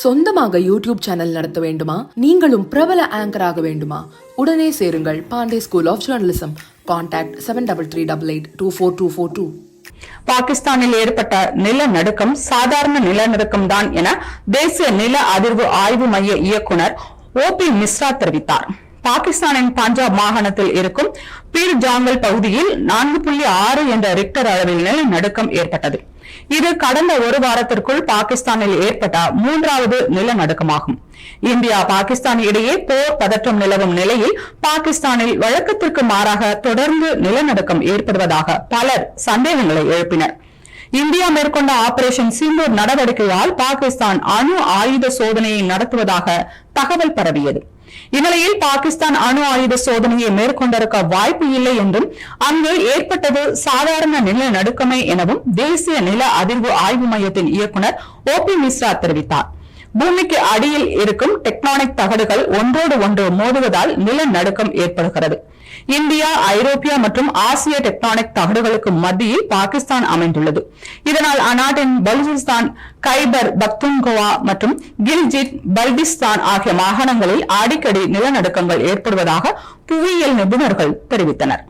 சொந்தமாக YouTube channel நடத்த வேண்டுமா? நீங்களும் பிரபல ஆங்கராக வேண்டுமா? உடனே சேருங்கள் Pandey school of journalism contact seven double three double eight two four two four two பாகிஸ்தானில் ஏற்பட்ட நிலநடுக்கம் சாதாரண நிலநடுக்கம் தான் என தேசிய நில அதிர்வு ஆய்வு மைய இயக்குனர் ஓ பி மிஸ்ரா தெரிவித்தார். பாகிஸ்தானின் பஞ்சாப் மாகாணத்தில் இருக்கும் பீர் ஜாங்கல் பகுதியில் நான்கு புள்ளி ஆறு என்ற ரிக்டர் அளவில் நிலநடுக்கம் ஏற்பட்டது. இது கடந்த ஒரு வாரத்திற்குள் பாகிஸ்தானில் ஏற்பட்ட மூன்றாவது நிலநடுக்கமாகும். இந்தியா பாகிஸ்தான் இடையே போர் பதற்றம் நிலவும் நிலையில் பாகிஸ்தானில் வழக்கத்திற்கு மாறாக தொடர்ந்து நிலநடுக்கம் ஏற்படுவதாக பலர் சந்தேகங்களை எழுப்பினர். இந்தியா மேற்கொண்ட ஆபரேஷன் சிந்தூர் நடவடிக்கையால் பாகிஸ்தான் அணு ஆயுத சோதனையை நடத்துவதாக தகவல் பரவியது. இந்நிலையில் பாகிஸ்தான் அணு ஆயுத சோதனையை மேற்கொண்டிருக்க வாய்ப்பு இல்லை என்றும் அங்கு ஏற்பட்டது சாதாரண நிலநடுக்கமே எனவும் தேசிய நில அதிர்வு ஆய்வு மையத்தின் இயக்குனர் ஓ பி மிஸ்ரா தெரிவித்தார். பூமிக்கு அடியில் இருக்கும் டெக்டானிக் தகடுகள் ஒன்றோடு ஒன்று மோதுவதால் நிலநடுக்கம் ஏற்படுகிறது. இந்தியா ஐரோப்பியா மற்றும் ஆசிய டெக்டானிக் தகடுகளுக்கு மத்தியில் பாகிஸ்தான் அமைந்துள்ளது. இதனால் அந்நாட்டின் பலுசிஸ்தான் கைபர் பக்துன்கோவா மற்றும் கில்ஜித் பல்டிஸ்தான் ஆகிய மாகாணங்களில் அடிக்கடி நிலநடுக்கங்கள் ஏற்படுவதாக புவியியல் நிபுணர்கள் தெரிவித்தனர்.